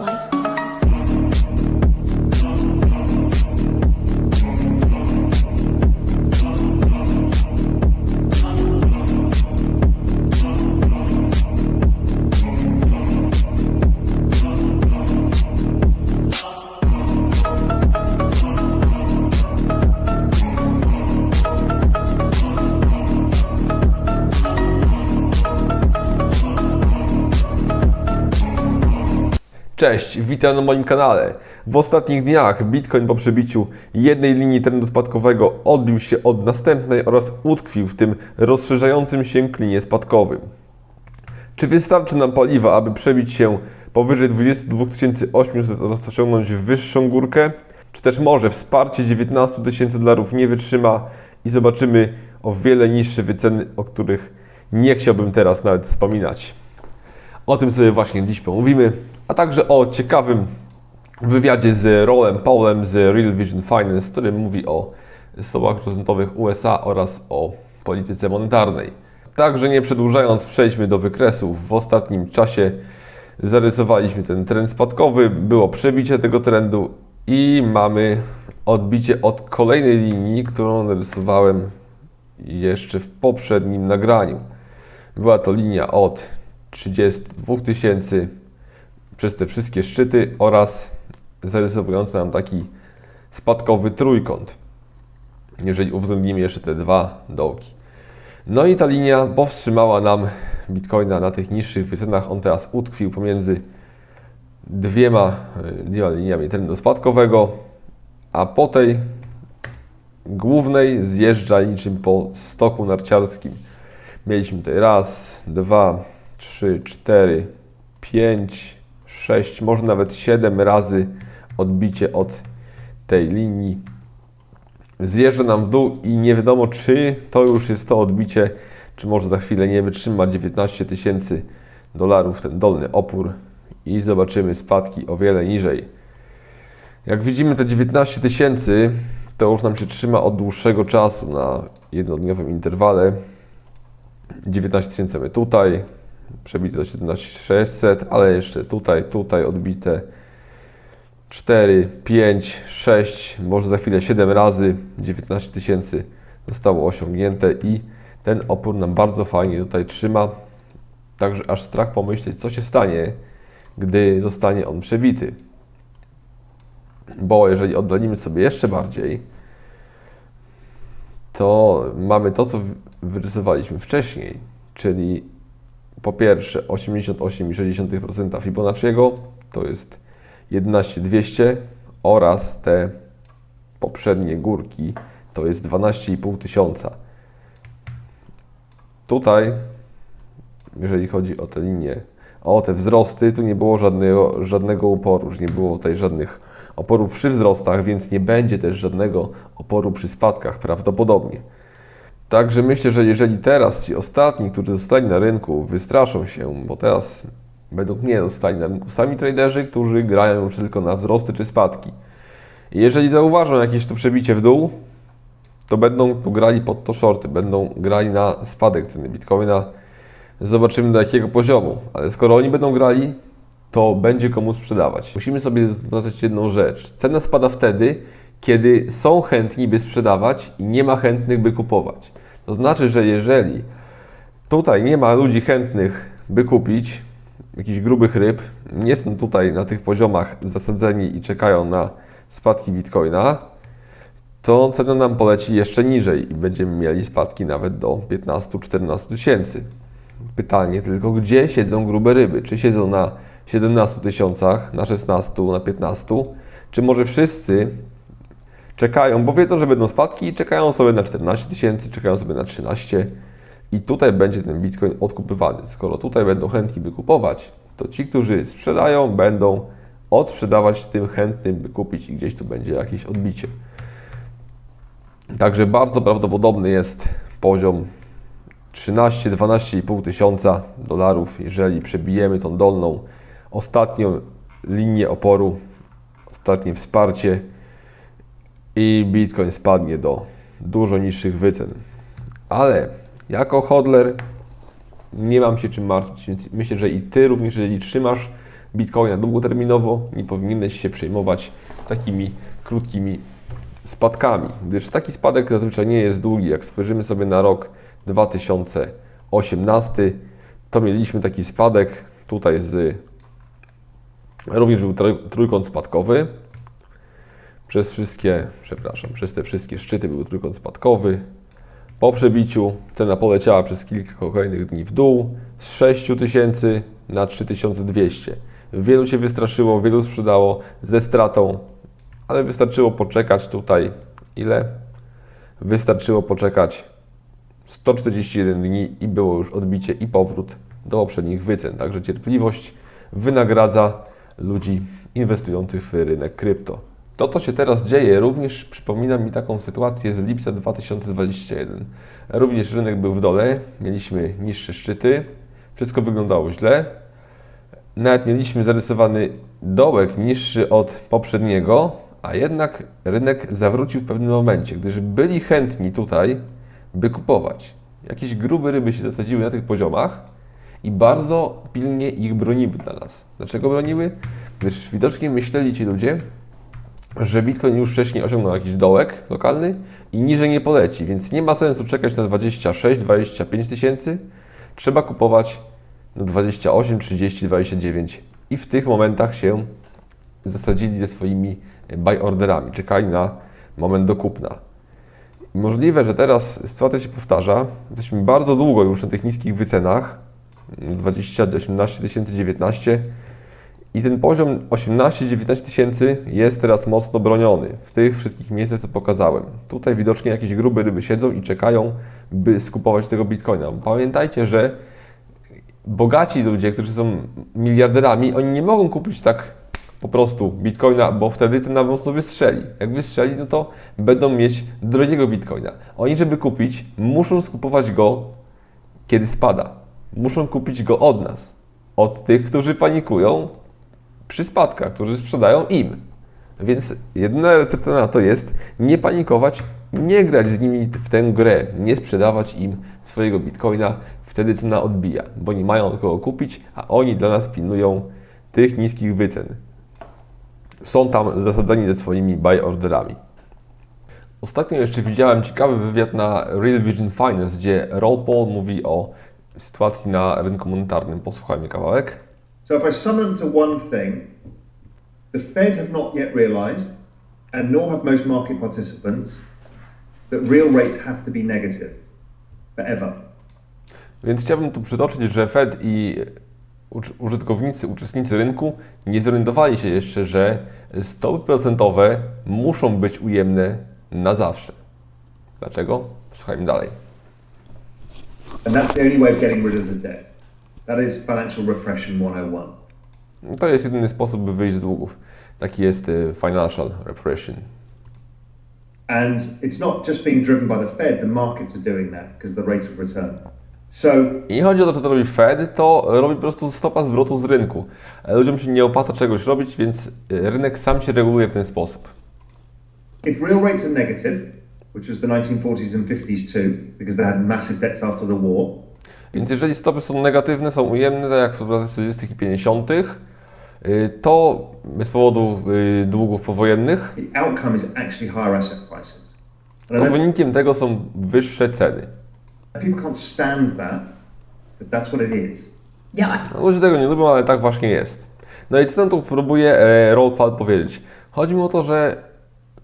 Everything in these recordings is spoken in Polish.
like Cześć, witam na moim kanale. W ostatnich dniach Bitcoin po przebiciu jednej linii trendu spadkowego odbił się od następnej oraz utkwił w tym rozszerzającym się klinie spadkowym. Czy wystarczy nam paliwa, aby przebić się powyżej 22 800 oraz osiągnąć wyższą górkę? Czy też może wsparcie 19 tysięcy dolarów nie wytrzyma i zobaczymy o wiele niższe wyceny, o których nie chciałbym teraz nawet wspominać? O tym sobie właśnie dziś pomówimy, a także o ciekawym wywiadzie z Rolem Paulem z Real Vision Finance, który mówi o stopach procentowych USA oraz o polityce monetarnej. Także nie przedłużając, przejdźmy do wykresów. W ostatnim czasie zarysowaliśmy ten trend spadkowy, było przebicie tego trendu i mamy odbicie od kolejnej linii, którą narysowałem jeszcze w poprzednim nagraniu. Była to linia od 32 tysięcy przez te wszystkie szczyty oraz zarysowujący nam taki spadkowy trójkąt, jeżeli uwzględnimy jeszcze te dwa dołki. No i ta linia powstrzymała nam Bitcoina na tych niższych wycenach. On teraz utkwił pomiędzy dwiema, dwiema liniami trendu spadkowego, a po tej głównej zjeżdża niczym po stoku narciarskim. Mieliśmy tutaj raz, dwa, trzy, cztery, pięć, sześć, może nawet siedem razy odbicie od tej linii. Zjeżdża nam w dół i nie wiadomo, czy to już jest to odbicie, czy może za chwilę nie wytrzyma 19 tysięcy dolarów ten dolny opór i zobaczymy spadki o wiele niżej. Jak widzimy te 19 tysięcy, to już nam się trzyma od dłuższego czasu na jednodniowym interwale. 19 tysięcy tutaj, przebite do 17600, ale jeszcze tutaj, tutaj odbite 4, 5, 6, może za chwilę 7 razy 19 tysięcy zostało osiągnięte i ten opór nam bardzo fajnie tutaj trzyma. Także aż strach pomyśleć, co się stanie, gdy zostanie on przebity. Bo jeżeli oddalimy sobie jeszcze bardziej, to mamy to, co wyrysowaliśmy wcześniej, czyli po pierwsze 88,6% Fibonacciego to jest 11200 oraz te poprzednie górki to jest 12,5 tysiąca. Tutaj, jeżeli chodzi o te linie, o te wzrosty, tu nie było żadnego, żadnego uporu, nie było tutaj żadnych oporów przy wzrostach, więc nie będzie też żadnego oporu przy spadkach prawdopodobnie. Także myślę, że jeżeli teraz ci ostatni, którzy zostali na rynku, wystraszą się, bo teraz według mnie zostali na rynku sami traderzy, którzy grają już tylko na wzrosty czy spadki. I jeżeli zauważą jakieś to przebicie w dół, to będą tu grali pod to shorty, będą grali na spadek ceny Bitcoina. Zobaczymy do jakiego poziomu, ale skoro oni będą grali, to będzie komu sprzedawać. Musimy sobie zaznaczyć jedną rzecz. Cena spada wtedy, kiedy są chętni, by sprzedawać i nie ma chętnych, by kupować. To znaczy, że jeżeli tutaj nie ma ludzi chętnych, by kupić jakichś grubych ryb, nie są tutaj na tych poziomach zasadzeni i czekają na spadki bitcoina, to cena nam poleci jeszcze niżej i będziemy mieli spadki nawet do 15-14 tysięcy. Pytanie tylko, gdzie siedzą grube ryby? Czy siedzą na 17 tysiącach, na 16, na 15, czy może wszyscy czekają, bo wiedzą, że będą spadki i czekają sobie na 14 tysięcy, czekają sobie na 13 i tutaj będzie ten Bitcoin odkupywany. Skoro tutaj będą chętni, by kupować, to ci, którzy sprzedają, będą odsprzedawać tym chętnym, by kupić i gdzieś tu będzie jakieś odbicie. Także bardzo prawdopodobny jest poziom 13-12,5 tysiąca dolarów, jeżeli przebijemy tą dolną, ostatnią linię oporu, ostatnie wsparcie i Bitcoin spadnie do dużo niższych wycen. Ale jako hodler nie mam się czym martwić, myślę, że i Ty również, jeżeli trzymasz bitcoina długoterminowo, nie powinieneś się przejmować takimi krótkimi spadkami, gdyż taki spadek zazwyczaj nie jest długi. Jak spojrzymy sobie na rok 2018, to mieliśmy taki spadek tutaj z również był trój- trójkąt spadkowy. Przez wszystkie, przepraszam, przez te wszystkie szczyty był trójkąt spadkowy. Po przebiciu cena poleciała przez kilka kolejnych dni w dół z 6000 na 3200. Wielu się wystraszyło, wielu sprzedało ze stratą, ale wystarczyło poczekać tutaj ile? Wystarczyło poczekać 141 dni i było już odbicie i powrót do poprzednich wycen. Także cierpliwość wynagradza ludzi inwestujących w rynek krypto. To, co się teraz dzieje, również przypomina mi taką sytuację z lipca 2021. Również rynek był w dole, mieliśmy niższe szczyty, wszystko wyglądało źle. Nawet mieliśmy zarysowany dołek niższy od poprzedniego, a jednak rynek zawrócił w pewnym momencie, gdyż byli chętni tutaj, by kupować. Jakieś grube ryby się zasadziły na tych poziomach i bardzo pilnie ich broniły dla nas. Dlaczego broniły? Gdyż widocznie myśleli ci ludzie, że Bitcoin już wcześniej osiągnął jakiś dołek lokalny i niżej nie poleci, więc nie ma sensu czekać na 26-25 tysięcy. Trzeba kupować na 28, 30, 29 i w tych momentach się zasadzili ze swoimi buy orderami, czekali na moment do kupna. Możliwe, że teraz sytuacja się powtarza. Jesteśmy bardzo długo już na tych niskich wycenach 20, 18 tysięcy, 19 i ten poziom 18-19 tysięcy jest teraz mocno broniony w tych wszystkich miejscach, co pokazałem. Tutaj widocznie jakieś grube ryby siedzą i czekają, by skupować tego bitcoina. Pamiętajcie, że bogaci ludzie, którzy są miliarderami, oni nie mogą kupić tak po prostu bitcoina, bo wtedy cena mocno wystrzeli. Jak wystrzeli, no to będą mieć drogiego bitcoina. Oni, żeby kupić, muszą skupować go, kiedy spada. Muszą kupić go od nas, od tych, którzy panikują przy spadkach, którzy sprzedają im. Więc jedyna recepta na to jest nie panikować, nie grać z nimi w tę grę, nie sprzedawać im swojego bitcoina, wtedy cena odbija, bo nie mają kogo kupić, a oni dla nas pilnują tych niskich wycen. Są tam zasadzeni ze swoimi buy orderami. Ostatnio jeszcze widziałem ciekawy wywiad na Real Vision Finance, gdzie Roll Paul mówi o sytuacji na rynku monetarnym. Posłuchajmy kawałek. So if I sum them to one thing, the Fed have not yet realized, and nor have most market participants, that real rates have to be negative forever. Więc chciałbym tu przytoczyć, że Fed i użytkownicy, uczestnicy rynku nie zorientowali się jeszcze, że stopy procentowe muszą być ujemne na zawsze. Dlaczego? Słuchajmy dalej. And that's the only way of getting rid of the debt. That is financial repression 101. To jest jedyny sposób, by wyjść z długów. Taki jest y, financial repression. And it's not just being driven by the Fed, the markets are doing that because the rate of return. So I nie chodzi o to, czy to robi Fed, to robi po prostu stopa zwrotu z rynku. E, Ludziom się nie opłaca czegoś robić, więc y, rynek sam się reguluje w ten sposób. if real rates are negative, which was the 1940s and 50s too, because they had massive debts after the war, Więc jeżeli stopy są negatywne, są ujemne, tak jak w latach 40. i 50., y, to z powodu y, długów powojennych, to wynikiem tego są wyższe ceny. No, Ludzie tego nie lubią, ale tak właśnie jest. No i co nam tu próbuje e, Rollpad powiedzieć? Chodzi mi o to, że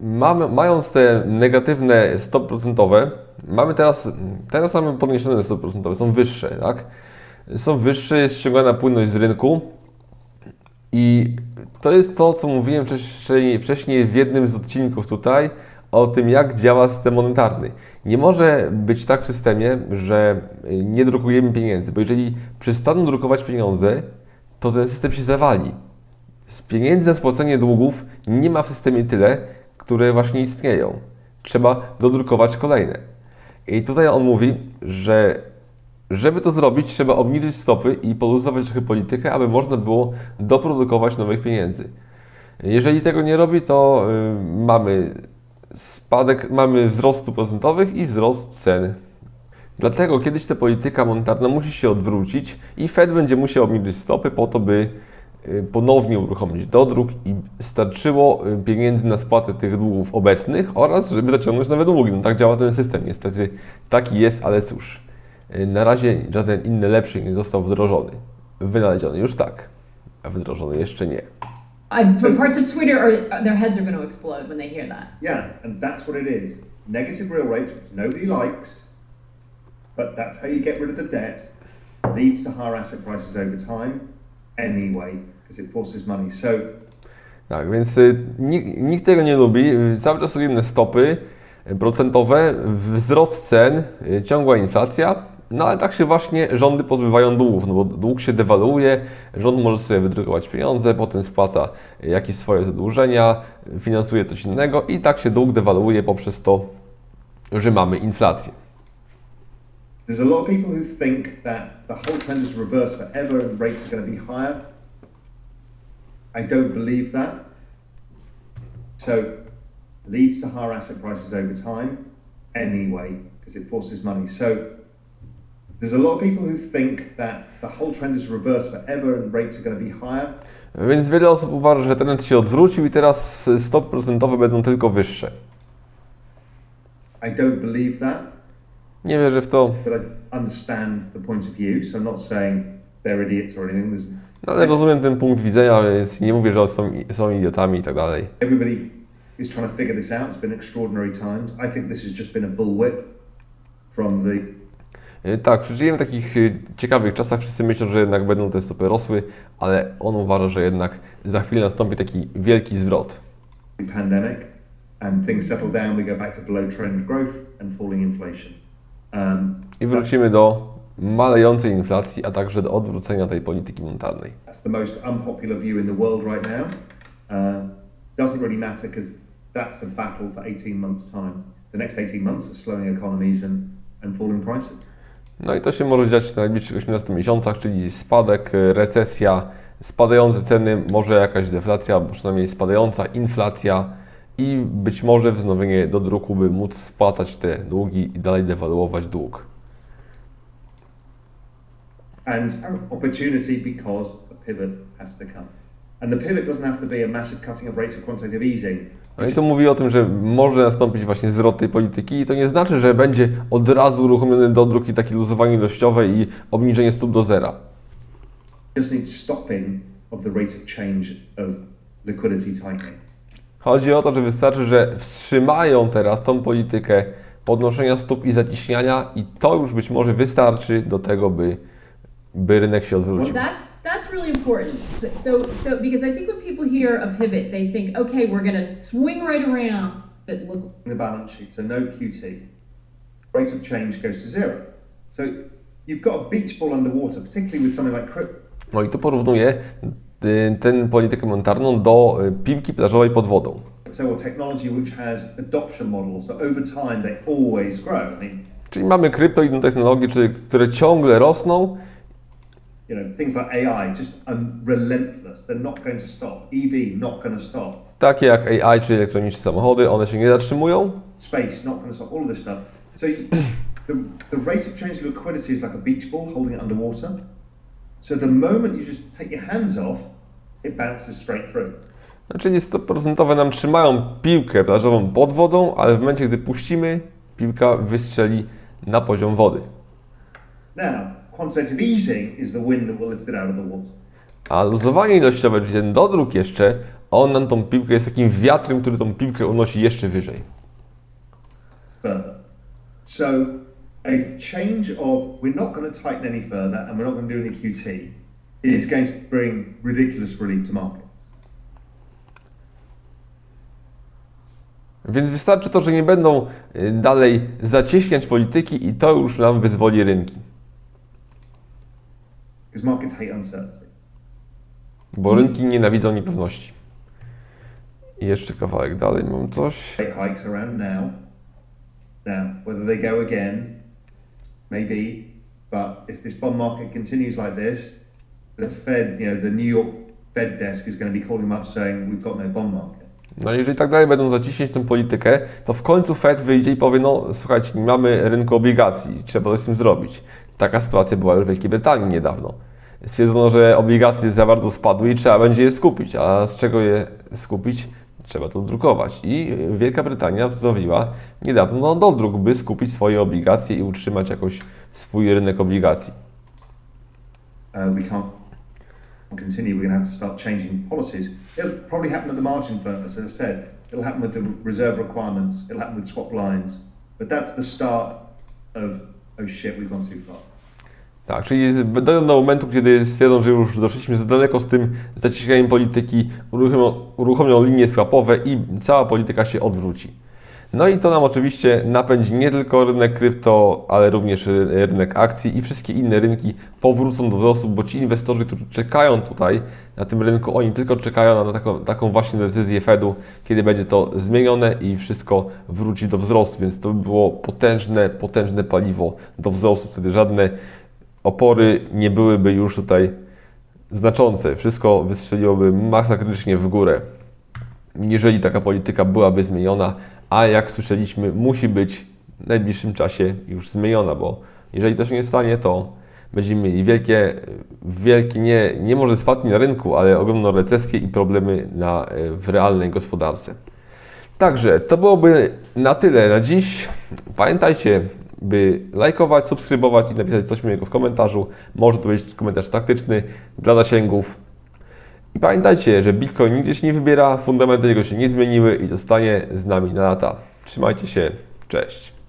mamy, mając te negatywne stopy procentowe, mamy teraz, teraz mamy podniesione stopy procentowe, są wyższe, tak? Są wyższe, jest ściągana płynność z rynku i to jest to, co mówiłem wcześniej, wcześniej w jednym z odcinków tutaj o tym, jak działa system monetarny. Nie może być tak w systemie, że nie drukujemy pieniędzy, bo jeżeli przestaną drukować pieniądze, to ten system się zawali. Z pieniędzy na spłacenie długów nie ma w systemie tyle, które właśnie istnieją. Trzeba dodrukować kolejne. I tutaj on mówi, że żeby to zrobić, trzeba obniżyć stopy i poluzować trochę politykę, aby można było doprodukować nowych pieniędzy. Jeżeli tego nie robi, to y, mamy spadek, mamy wzrost procentowych i wzrost cen. Dlatego kiedyś ta polityka monetarna musi się odwrócić i Fed będzie musiał obniżyć stopy po to, by ponownie uruchomić dodruk i starczyło y, pieniędzy na spłatę tych długów obecnych oraz żeby zaciągnąć nowe długi. No tak działa ten system. Niestety taki jest, ale cóż. Y, Na razie żaden inny lepszy nie został wdrożony. Wynaleziony już tak, a wdrożony jeszcze nie. I, for parts of Twitter, are, their heads are going to explode when they hear that. Yeah, and that's what it is. Negative real rates, which nobody likes, but that's how you get rid of the debt, leads to higher asset prices over time anyway, because it forces money. So Tak, więc y, nikt, nikt tego nie lubi. Cały czas inne stopy y, procentowe, wzrost cen, y, ciągła inflacja. No ale tak się właśnie rządy pozbywają długów, no bo dług się dewaluuje, rząd może sobie wydrukować pieniądze, potem spłaca jakieś swoje zadłużenia, finansuje coś innego i tak się dług dewaluuje poprzez to, że mamy inflację. There's a lot of people who think that the whole trend is reversed forever and rates are going to be higher. I don't believe that. So leads to higher asset prices over time anyway, because it forces money. So there's a lot of people who think that the whole trend is reversed forever and rates are going to be higher. Więc wiele osób uważa, że trend się odwrócił i teraz stopy procentowe będą tylko wyższe. I don't believe that, Nie wierzę w to, no, ale rozumiem ten punkt widzenia, więc nie mówię, że są, są idiotami i tak dalej. is trying to figure this out. It's been extraordinary times. I think this has just been a bullwhip from the Y, Tak, żyjemy w takich y, ciekawych czasach. Wszyscy myślą, że jednak będą te stopy rosły, ale on uważa, że jednak za chwilę nastąpi taki wielki zwrot. pandemic and things settle down. We go back to below trend growth and falling inflation. Um, I wrócimy do malejącej inflacji, a także do odwrócenia tej polityki monetarnej. That's the most unpopular view in the world right now. Uh, doesn't really matter because that's a battle for 18 months' time. The next 18 months are slowing economies and, and falling prices. No i to się może dziać w najbliższych 18 miesiącach, czyli spadek, y, recesja, spadające ceny, może jakaś deflacja, albo przynajmniej spadająca inflacja i być może wznowienie do druku, by móc spłacać te długi i dalej dewaluować dług. and opportunity because a pivot has to come. And the pivot doesn't have to be a massive cutting of rates of quantitative easing. No i tu mówi o tym, że może nastąpić właśnie zwrot tej polityki i to nie znaczy, że będzie od razu uruchomiony dodruk i takie luzowanie ilościowe i obniżenie stóp do zera. just needs stopping of the rate of change of liquidity tightening. Chodzi o to, że wystarczy, że wstrzymają teraz tą politykę podnoszenia stóp i zacieśniania i to już być może wystarczy do tego, by, by rynek się odwrócił. That's really important. So so because I think when people hear a pivot, they think, okay, we're going to swing right around. But look, the balance sheet, so no QT. Rate of change goes to zero. So you've got a beach ball underwater, particularly with something like crypto. No i tu porównuję y, tę politykę monetarną do y, piłki plażowej pod wodą. Czyli mamy krypto i inne technologie, czyli- które ciągle rosną you know, things like AI, just relentless. They're not going to stop. EV, not going to stop. takie jak AI czy elektroniczne samochody, one się nie zatrzymują, Space, not going to stop. All of this stuff. So you, the, the rate of change of liquidity is like a beach ball holding it underwater. So the moment you just take your hands off, it bounces straight through. No, czyli stopy procentowe nam trzymają piłkę plażową pod wodą, ale w momencie, gdy puścimy, piłka wystrzeli na poziom wody. Now, quantitative easing is the wind that will lift it out of the water. A luzowanie ilościowe, czyli ten dodruk jeszcze, on nam tą piłkę jest takim wiatrem, który tą piłkę unosi jeszcze wyżej. further. So a change of we're not going to tighten any further and we're not going to do any QT is going to bring ridiculous relief to markets. Więc wystarczy to, że nie będą y, dalej zacieśniać polityki i to już nam wyzwoli rynki. Because markets hate uncertainty. Bo rynki nienawidzą niepewności. I jeszcze kawałek dalej mam coś. Hikes around now. Now, whether they go again, maybe, but if this bond market continues like this, the Fed, you know, the New York Fed desk is going to be calling them up saying we've got no bond market. No jeżeli tak dalej będą zaciśniać tę politykę, to w końcu Fed wyjdzie i powie, no słuchajcie, nie mamy rynku obligacji, trzeba coś z tym zrobić. Taka sytuacja była już w Wielkiej Brytanii niedawno. stwierdzono, że obligacje za bardzo spadły i trzeba będzie je skupić. A z czego je skupić? Trzeba to drukować. I Wielka Brytania wznowiła niedawno dodruk, by skupić swoje obligacje i utrzymać jakoś swój rynek obligacji. uh, we can't continue. We're going to have to start changing policies. It'll probably happen at the margin first, as I said. It'll happen with the reserve requirements. It'll happen with swap lines. But that's the start of, oh shit, we've gone too far. Tak, czyli dojdą do momentu, kiedy stwierdzą, że już doszliśmy za daleko z tym zacieśnianiem polityki, uruchomią, uruchomią linie swapowe i cała polityka się odwróci. No i to nam oczywiście napędzi nie tylko rynek krypto, ale również ry- rynek akcji i wszystkie inne rynki powrócą do wzrostu, bo ci inwestorzy, którzy czekają tutaj na tym rynku, oni tylko czekają na taką, taką właśnie decyzję Fedu, kiedy będzie to zmienione i wszystko wróci do wzrostu, więc to by było potężne, potężne paliwo do wzrostu, wtedy żadne opory nie byłyby już tutaj znaczące. Wszystko wystrzeliłoby masakrycznie w górę, jeżeli taka polityka byłaby zmieniona, a jak słyszeliśmy, musi być w najbliższym czasie już zmieniona, bo jeżeli to się nie stanie, to będziemy mieli wielkie, wielkie nie, nie może spadki na rynku, ale ogromną recesję i problemy na, w realnej gospodarce. Także to byłoby na tyle na dziś. Pamiętajcie, by lajkować, subskrybować i napisać coś miłego w komentarzu. Może to być komentarz taktyczny dla zasięgów. I pamiętajcie, że Bitcoin nigdzie się nie wybiera, fundamenty jego się nie zmieniły i zostanie z nami na lata. Trzymajcie się, cześć.